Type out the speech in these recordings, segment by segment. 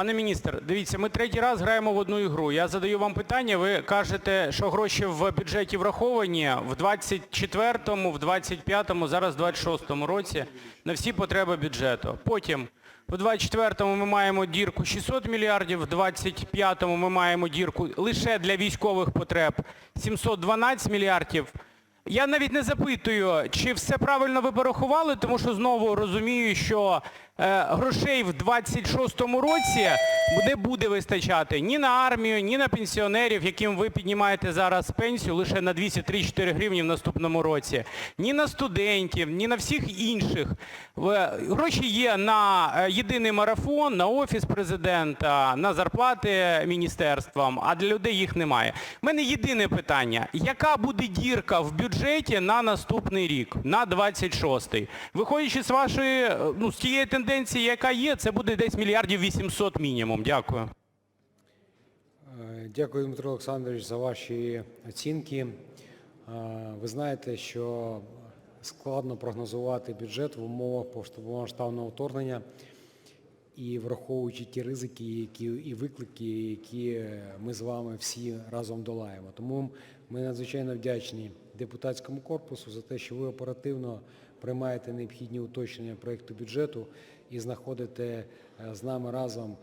Пане міністр, дивіться, ми третій раз граємо в одну ігру. Я задаю вам питання, ви кажете, що гроші в бюджеті враховані в 24-му, в 25-му, зараз в 26-му році на всі потреби бюджету. Потім в 24-му ми маємо дірку 600 мільярдів, в 25-му ми маємо дірку лише для військових потреб 712 мільярдів. Я навіть не запитую, чи все правильно ви порахували, тому що знову розумію, що е, грошей в 26-му році не буде вистачати ні на армію, ні на пенсіонерів, яким ви піднімаєте зараз пенсію лише на 203-4 гривні в наступному році, ні на студентів, ні на всіх інших. Гроші є на е, єдиний марафон, на офіс президента, на зарплати міністерствам, а для людей їх немає. У мене єдине питання. Яка буде дірка в бюджеті на наступний рік, на 26-й? Виходячи з вашої, е, ну, з тієї тенденції, яка є, це буде десь мільярдів 800 мінімум. Дякую. Е, Дякую, Дмитро Олександрович, за ваші оцінки. Е, Ви знаєте, що складно прогнозувати бюджет в умовах повномасштабного вторгнення і враховуючи ті ризики які, і виклики, які ми з вами всі разом долаємо. Тому ми надзвичайно вдячні депутатському корпусу за те, що ви оперативно приймаєте необхідні уточнення проєкту бюджету і знаходите е, з нами разом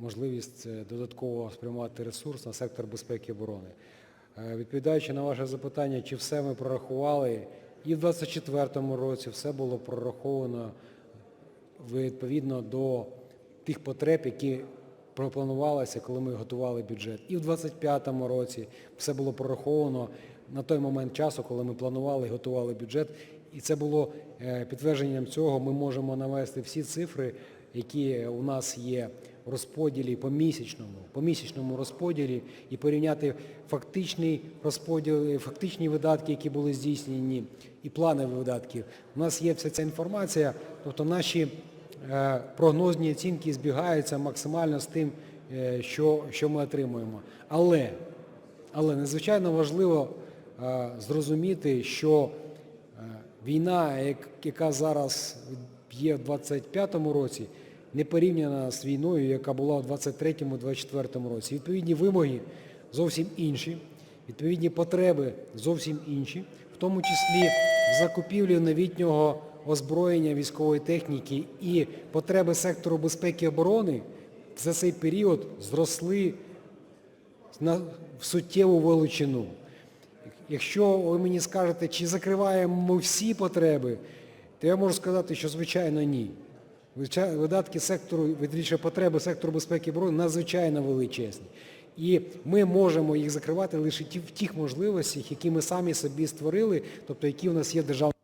можливість е, додатково спрямувати ресурс на сектор безпеки і оборони. Е, Відповідаючи на ваше запитання, чи все ми прорахували, і в 2024 році все було прораховано відповідно до тих потреб, які пропланувалися, коли ми готували бюджет. І в 2025 році все було прораховано на той момент часу, коли ми планували і готували бюджет. І це було е, підтвердженням цього. Ми можемо навести всі цифри, які у нас є в розподілі по місячному, по місячному розподілі і порівняти фактичний розподіл, фактичні видатки, які були здійснені, і плани видатків. У нас є вся ця інформація, тобто наші е, прогнозні оцінки збігаються максимально з тим, е, що, що ми отримуємо. Але, але надзвичайно важливо е, зрозуміти, що е, війна, яка зараз є в 25-му році, не порівняна з війною, яка була у 23-24 році. Відповідні вимоги зовсім інші, відповідні потреби зовсім інші, в тому числі в закупівлі новітнього озброєння військової техніки і потреби сектору безпеки і оборони за цей період зросли на в суттєву величину. Якщо ви мені скажете, чи закриваємо ми всі потреби, то я можу сказати, що звичайно ні. Видатки сектору, відріче потреби сектору безпеки і оборони надзвичайно величезні. І ми можемо їх закривати лише в тих можливостях, які ми самі собі створили, тобто які в нас є в державному